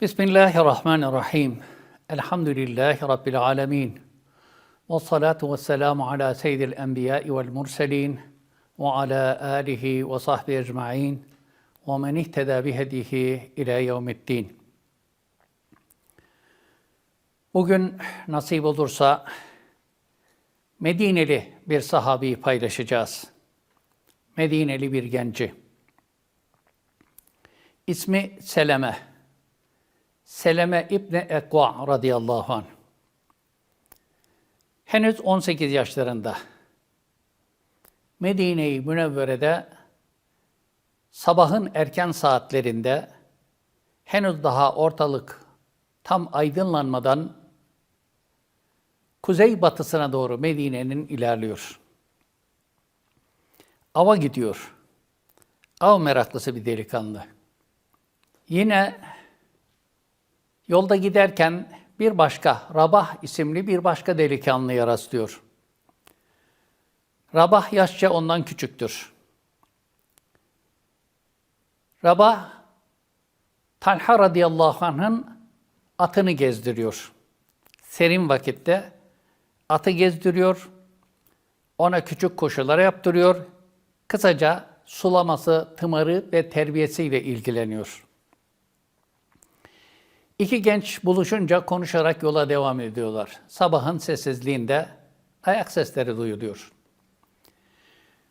Bismillahirrahmanirrahim. Elhamdülillahi Rabbil alemin. Ve salatu ve selamu ala seyyidil enbiyai vel murselin ve ala alihi ve sahbihi ecma'in ve men ihteda bihedihi ila yevmiddin. Bugün nasip olursa Medineli bir sahabeyi paylaşacağız. Medineli bir genci. İsmi Seleme. Seleme İbni Ekva radıyallahu anh. Henüz 18 yaşlarında. Medine-i Münevvere'de sabahın erken saatlerinde henüz daha ortalık tam aydınlanmadan kuzey batısına doğru Medine'nin ilerliyor. Ava gidiyor. Av meraklısı bir delikanlı. Yine yolda giderken bir başka Rabah isimli bir başka delikanlıya rastlıyor. Rabah yaşça ondan küçüktür. Rabah Talha radıyallahu anh'ın atını gezdiriyor. Serin vakitte atı gezdiriyor. Ona küçük koşular yaptırıyor. Kısaca sulaması, tımarı ve terbiyesiyle ilgileniyor. İki genç buluşunca konuşarak yola devam ediyorlar. Sabahın sessizliğinde ayak sesleri duyuluyor.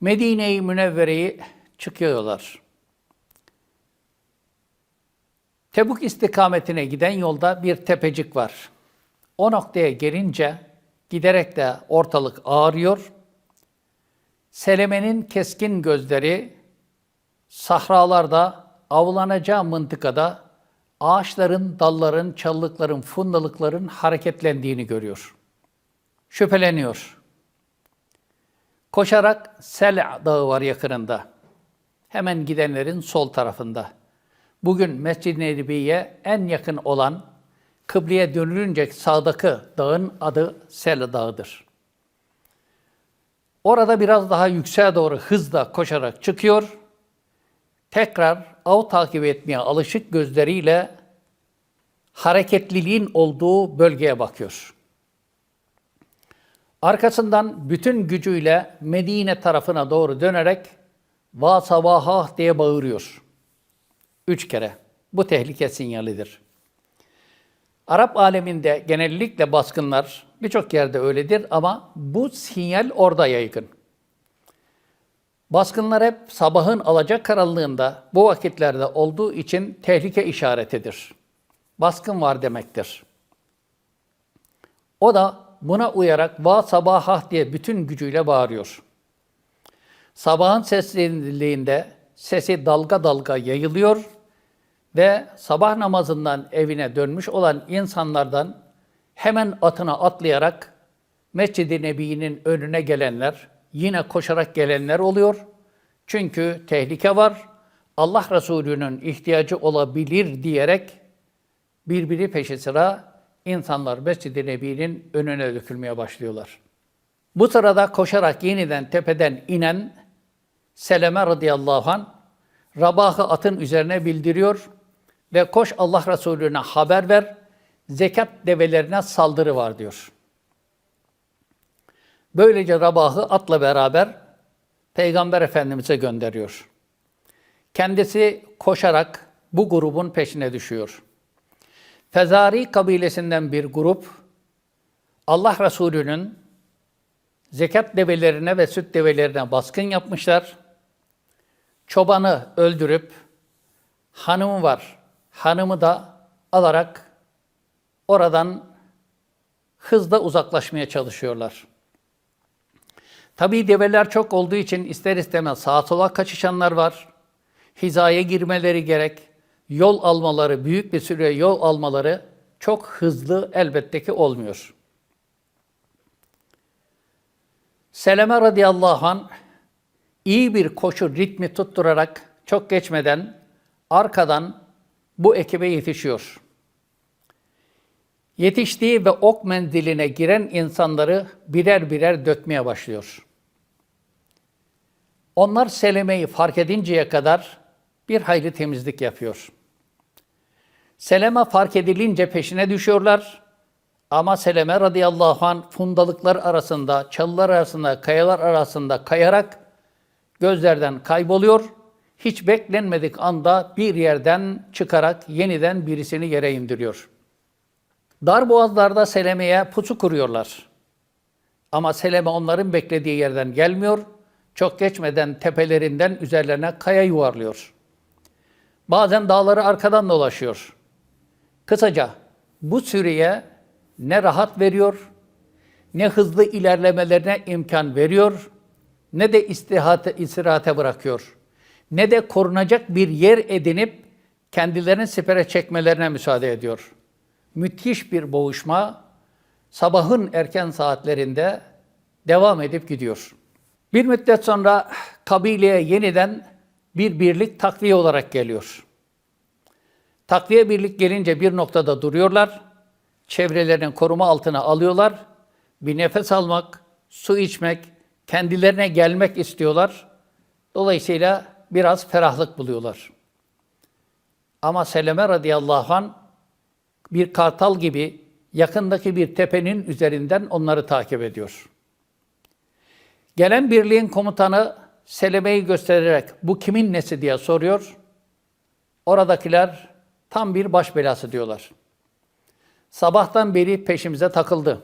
Medine-i Münevvere'yi çıkıyorlar. Tebuk istikametine giden yolda bir tepecik var. O noktaya gelince giderek de ortalık ağrıyor. Seleme'nin keskin gözleri sahralarda avlanacağı mıntıkada ağaçların, dalların, çalılıkların, fundalıkların hareketlendiğini görüyor. Şüpheleniyor. Koşarak Sel Dağı var yakınında. Hemen gidenlerin sol tarafında. Bugün Mescid-i Nebi'ye en yakın olan kıbleye dönülünce sağdaki dağın adı Sel Dağı'dır. Orada biraz daha yükseğe doğru hızla koşarak çıkıyor. Tekrar av takip etmeye alışık gözleriyle hareketliliğin olduğu bölgeye bakıyor. Arkasından bütün gücüyle Medine tarafına doğru dönerek va sabahah diye bağırıyor. Üç kere. Bu tehlike sinyalidir. Arap aleminde genellikle baskınlar birçok yerde öyledir ama bu sinyal orada yaygın. Baskınlar hep sabahın alacak karanlığında bu vakitlerde olduğu için tehlike işaretidir. Baskın var demektir. O da buna uyarak va sabahah diye bütün gücüyle bağırıyor. Sabahın sesliliğinde sesi dalga dalga yayılıyor ve sabah namazından evine dönmüş olan insanlardan hemen atına atlayarak Mescid-i Nebi'nin önüne gelenler, yine koşarak gelenler oluyor. Çünkü tehlike var. Allah Resulü'nün ihtiyacı olabilir diyerek birbiri peşi sıra insanlar Mescid-i Nebi'nin önüne dökülmeye başlıyorlar. Bu sırada koşarak yeniden tepeden inen Seleme radıyallahu an Rabah'ı atın üzerine bildiriyor ve koş Allah Resulüne haber ver, zekat develerine saldırı var diyor. Böylece Rabah'ı atla beraber Peygamber Efendimiz'e gönderiyor. Kendisi koşarak bu grubun peşine düşüyor. Fezari kabilesinden bir grup Allah Resulü'nün zekat develerine ve süt develerine baskın yapmışlar. Çobanı öldürüp hanımı var. Hanımı da alarak oradan hızla uzaklaşmaya çalışıyorlar. Tabii develer çok olduğu için ister istemez sağa sola kaçışanlar var. Hizaya girmeleri gerek. Yol almaları, büyük bir süre yol almaları çok hızlı elbette ki olmuyor. Seleme radıyallahu an iyi bir koşu ritmi tutturarak çok geçmeden arkadan bu ekibe yetişiyor. Yetiştiği ve ok menziline giren insanları birer birer dökmeye başlıyor. Onlar Seleme'yi fark edinceye kadar bir hayli temizlik yapıyor. Seleme fark edilince peşine düşüyorlar. Ama Seleme radıyallahu anh fundalıklar arasında, çalılar arasında, kayalar arasında kayarak gözlerden kayboluyor. Hiç beklenmedik anda bir yerden çıkarak yeniden birisini yere indiriyor. Dar boğazlarda Seleme'ye pusu kuruyorlar. Ama Seleme onların beklediği yerden gelmiyor. Çok geçmeden tepelerinden üzerlerine kaya yuvarlıyor. Bazen dağları arkadan dolaşıyor. Kısaca bu sürüye ne rahat veriyor, ne hızlı ilerlemelerine imkan veriyor, ne de istihate, istirahate bırakıyor. Ne de korunacak bir yer edinip kendilerini sipere çekmelerine müsaade ediyor. Müthiş bir boğuşma sabahın erken saatlerinde devam edip gidiyor. Bir müddet sonra kabileye yeniden bir birlik takviye olarak geliyor. Takviye birlik gelince bir noktada duruyorlar. Çevrelerini koruma altına alıyorlar. Bir nefes almak, su içmek, kendilerine gelmek istiyorlar. Dolayısıyla biraz ferahlık buluyorlar. Ama Seleme radıyallahu an bir kartal gibi yakındaki bir tepenin üzerinden onları takip ediyor. Gelen birliğin komutanı Seleme'yi göstererek bu kimin nesi diye soruyor. Oradakiler tam bir baş belası diyorlar. Sabahtan beri peşimize takıldı.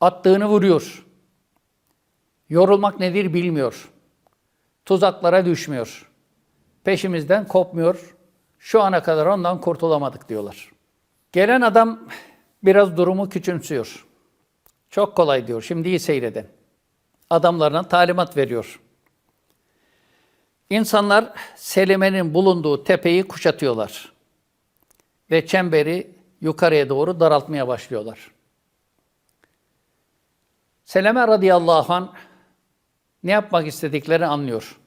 Attığını vuruyor. Yorulmak nedir bilmiyor. Tuzaklara düşmüyor. Peşimizden kopmuyor. Şu ana kadar ondan kurtulamadık diyorlar. Gelen adam biraz durumu küçümsüyor. Çok kolay diyor. Şimdi iyi seyredin. Adamlarına talimat veriyor. İnsanlar Selime'nin bulunduğu tepeyi kuşatıyorlar. Ve çemberi yukarıya doğru daraltmaya başlıyorlar. Seleme radıyallahu an ne yapmak istediklerini anlıyor.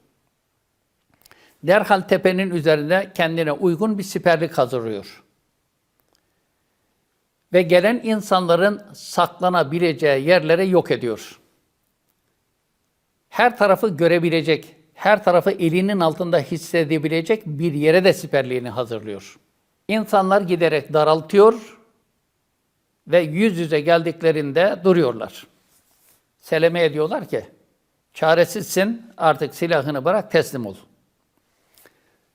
Derhal tepenin üzerinde kendine uygun bir siperlik hazırlıyor. Ve gelen insanların saklanabileceği yerlere yok ediyor. Her tarafı görebilecek, her tarafı elinin altında hissedebilecek bir yere de siperliğini hazırlıyor. İnsanlar giderek daraltıyor ve yüz yüze geldiklerinde duruyorlar. Seleme ediyorlar ki, çaresizsin artık silahını bırak teslim ol.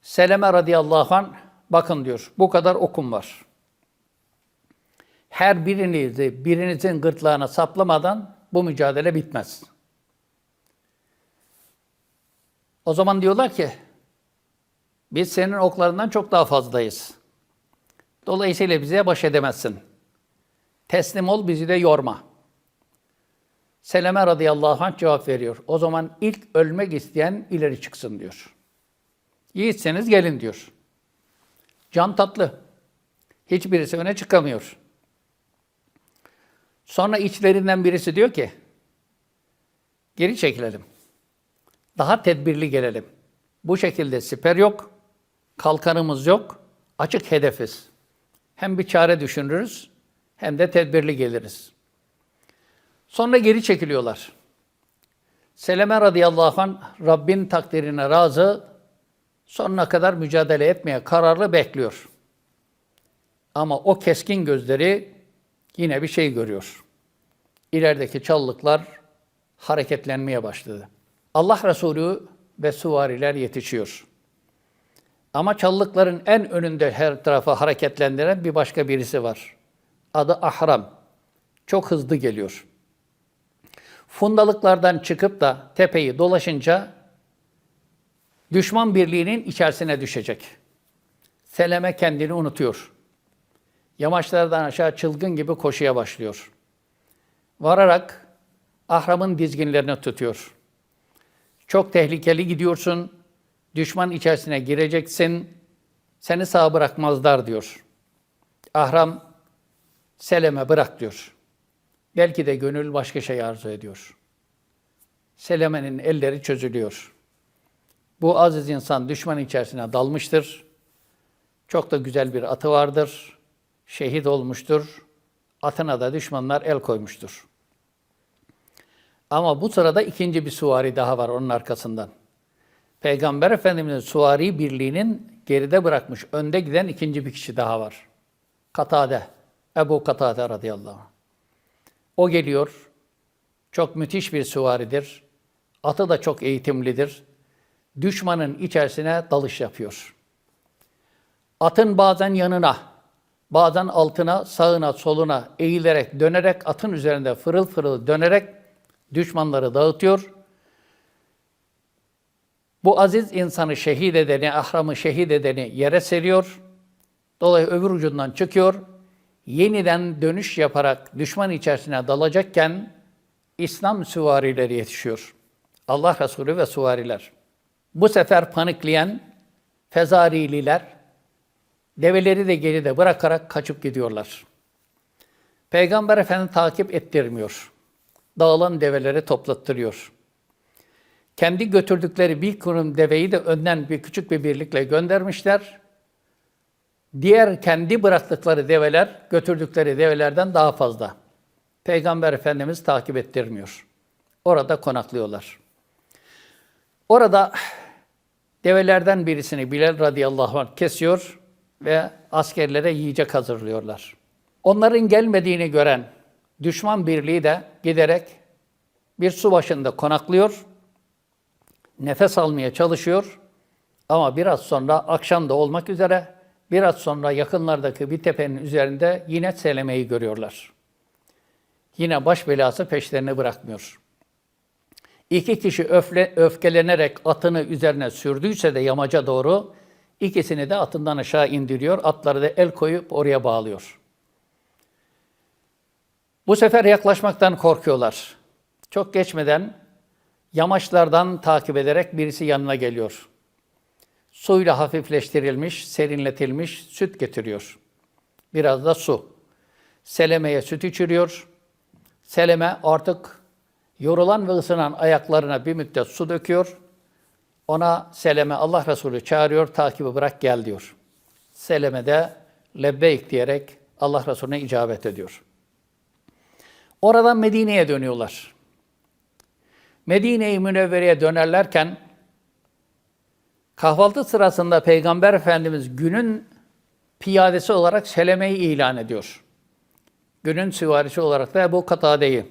Seleme radıyallahu an bakın diyor bu kadar okum var. Her birinizi birinizin gırtlağına saplamadan bu mücadele bitmez. O zaman diyorlar ki biz senin oklarından çok daha fazlayız. Dolayısıyla bize baş edemezsin. Teslim ol bizi de yorma. Seleme radıyallahu anh cevap veriyor. O zaman ilk ölmek isteyen ileri çıksın diyor. Yiğitseniz gelin diyor. Can tatlı. Hiçbirisi öne çıkamıyor. Sonra içlerinden birisi diyor ki, geri çekilelim. Daha tedbirli gelelim. Bu şekilde siper yok, kalkanımız yok, açık hedefiz. Hem bir çare düşünürüz, hem de tedbirli geliriz. Sonra geri çekiliyorlar. Seleme radıyallahu anh Rabbin takdirine razı, sonuna kadar mücadele etmeye kararlı bekliyor. Ama o keskin gözleri yine bir şey görüyor. İlerideki çalılıklar hareketlenmeye başladı. Allah Resulü ve süvariler yetişiyor. Ama çalılıkların en önünde her tarafa hareketlendiren bir başka birisi var. Adı Ahram. Çok hızlı geliyor. Fundalıklardan çıkıp da tepeyi dolaşınca düşman birliğinin içerisine düşecek. Seleme kendini unutuyor. Yamaçlardan aşağı çılgın gibi koşuya başlıyor. Vararak Ahram'ın dizginlerini tutuyor. Çok tehlikeli gidiyorsun, düşman içerisine gireceksin, seni sağ bırakmazlar diyor. Ahram, Selem'e bırak diyor. Belki de gönül başka şey arzu ediyor. Seleme'nin elleri çözülüyor. Bu aziz insan düşman içerisine dalmıştır. Çok da güzel bir atı vardır. Şehit olmuştur. Atına da düşmanlar el koymuştur. Ama bu sırada ikinci bir suvari daha var onun arkasından. Peygamber Efendimiz'in suvari birliğinin geride bırakmış, önde giden ikinci bir kişi daha var. Katade, Ebu Katade radıyallahu anh. O geliyor, çok müthiş bir süvaridir. Atı da çok eğitimlidir. Düşmanın içerisine dalış yapıyor. Atın bazen yanına, bazen altına, sağına, soluna eğilerek, dönerek, atın üzerinde fırıl fırıl dönerek düşmanları dağıtıyor. Bu aziz insanı şehit edeni, ahramı şehit edeni yere seriyor. Dolayı öbür ucundan çıkıyor. Yeniden dönüş yaparak düşman içerisine dalacakken İslam süvarileri yetişiyor. Allah Resulü ve süvariler. Bu sefer panikleyen Fezarililer develeri de geride bırakarak kaçıp gidiyorlar. Peygamber Efendi takip ettirmiyor. Dağılan develeri toplattırıyor. Kendi götürdükleri bir kurum deveyi de önden bir küçük bir birlikle göndermişler. Diğer kendi bıraktıkları develer götürdükleri develerden daha fazla. Peygamber Efendimiz takip ettirmiyor. Orada konaklıyorlar. Orada develerden birisini Bilal radıyallahu anh kesiyor ve askerlere yiyecek hazırlıyorlar. Onların gelmediğini gören düşman birliği de giderek bir su başında konaklıyor. Nefes almaya çalışıyor. Ama biraz sonra akşam da olmak üzere biraz sonra yakınlardaki bir tepenin üzerinde yine Seleme'yi görüyorlar. Yine baş belası peşlerini bırakmıyor. İki kişi öfle, öfkelenerek atını üzerine sürdüyse de yamaca doğru ikisini de atından aşağı indiriyor. Atları da el koyup oraya bağlıyor. Bu sefer yaklaşmaktan korkuyorlar. Çok geçmeden yamaçlardan takip ederek birisi yanına geliyor. Suyla hafifleştirilmiş, serinletilmiş süt getiriyor. Biraz da su. Seleme'ye süt içiriyor. Seleme artık yorulan ve ısınan ayaklarına bir müddet su döküyor. Ona Seleme Allah Resulü çağırıyor, takibi bırak gel diyor. Seleme de lebbeyk diyerek Allah Resulüne icabet ediyor. Oradan Medine'ye dönüyorlar. Medine-i Münevvere'ye dönerlerken kahvaltı sırasında Peygamber Efendimiz günün piyadesi olarak Seleme'yi ilan ediyor. Günün süvarisi olarak da Ebu Katade'yi.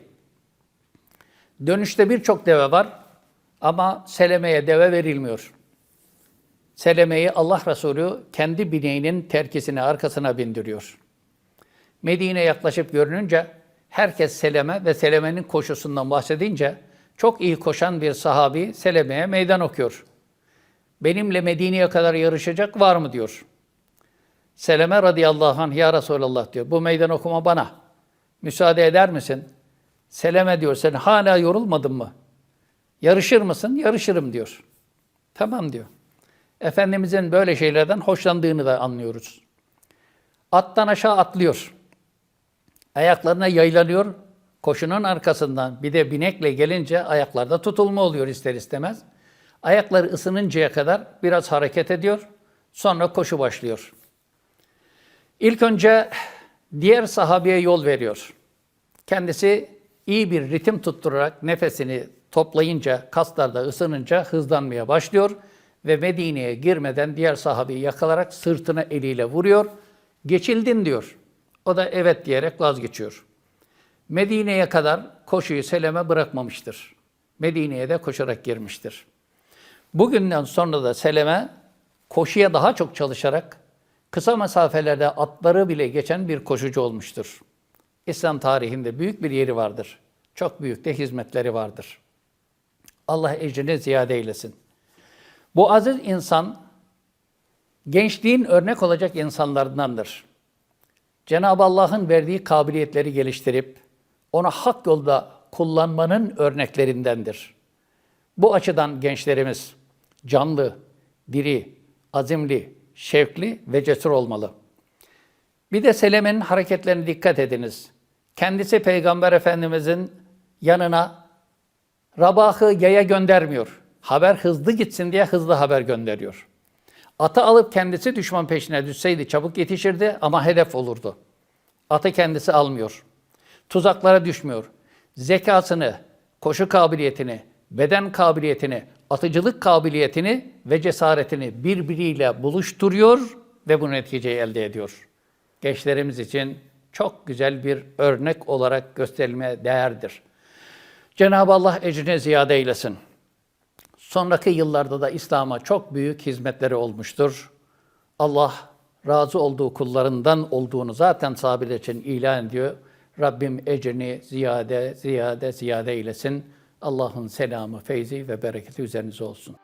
Dönüşte birçok deve var ama Seleme'ye deve verilmiyor. Seleme'yi Allah Resulü kendi bineğinin terkisine arkasına bindiriyor. Medine yaklaşıp görününce herkes Seleme ve Seleme'nin koşusundan bahsedince çok iyi koşan bir sahabi Seleme'ye meydan okuyor. Benimle Medine'ye kadar yarışacak var mı diyor. Seleme radıyallahu anh ya Resulallah diyor. Bu meydan okuma bana. Müsaade eder misin? Seleme diyor sen hala yorulmadın mı? Yarışır mısın? Yarışırım diyor. Tamam diyor. Efendimizin böyle şeylerden hoşlandığını da anlıyoruz. Attan aşağı atlıyor. Ayaklarına yaylanıyor. Koşunun arkasından bir de binekle gelince ayaklarda tutulma oluyor ister istemez. Ayakları ısınıncaya kadar biraz hareket ediyor. Sonra koşu başlıyor. İlk önce diğer sahabeye yol veriyor. Kendisi iyi bir ritim tutturarak nefesini toplayınca, kaslarda ısınınca hızlanmaya başlıyor ve Medine'ye girmeden diğer sahabeyi yakalarak sırtına eliyle vuruyor. Geçildin diyor. O da evet diyerek vazgeçiyor. Medine'ye kadar koşuyu Seleme bırakmamıştır. Medine'ye de koşarak girmiştir. Bugünden sonra da Seleme koşuya daha çok çalışarak kısa mesafelerde atları bile geçen bir koşucu olmuştur. İslam tarihinde büyük bir yeri vardır. Çok büyük de hizmetleri vardır. Allah ecrini ziyade eylesin. Bu aziz insan gençliğin örnek olacak insanlardandır. Cenab-ı Allah'ın verdiği kabiliyetleri geliştirip onu hak yolda kullanmanın örneklerindendir. Bu açıdan gençlerimiz canlı, diri, azimli, şevkli ve cesur olmalı. Bir de Seleme'nin hareketlerine dikkat ediniz. Kendisi Peygamber Efendimizin yanına Rabah'ı yaya göndermiyor. Haber hızlı gitsin diye hızlı haber gönderiyor. Atı alıp kendisi düşman peşine düşseydi çabuk yetişirdi ama hedef olurdu. Atı kendisi almıyor. Tuzaklara düşmüyor. Zekasını, koşu kabiliyetini, beden kabiliyetini, atıcılık kabiliyetini ve cesaretini birbiriyle buluşturuyor ve bu neticeyi elde ediyor. Gençlerimiz için çok güzel bir örnek olarak gösterilmeye değerdir. Cenab-ı Allah ecrini ziyade eylesin. Sonraki yıllarda da İslam'a çok büyük hizmetleri olmuştur. Allah razı olduğu kullarından olduğunu zaten sahabeler için ilan ediyor. Rabbim ecrini ziyade, ziyade, ziyade eylesin. Allah'ın selamı, feyzi ve bereketi üzerinize olsun.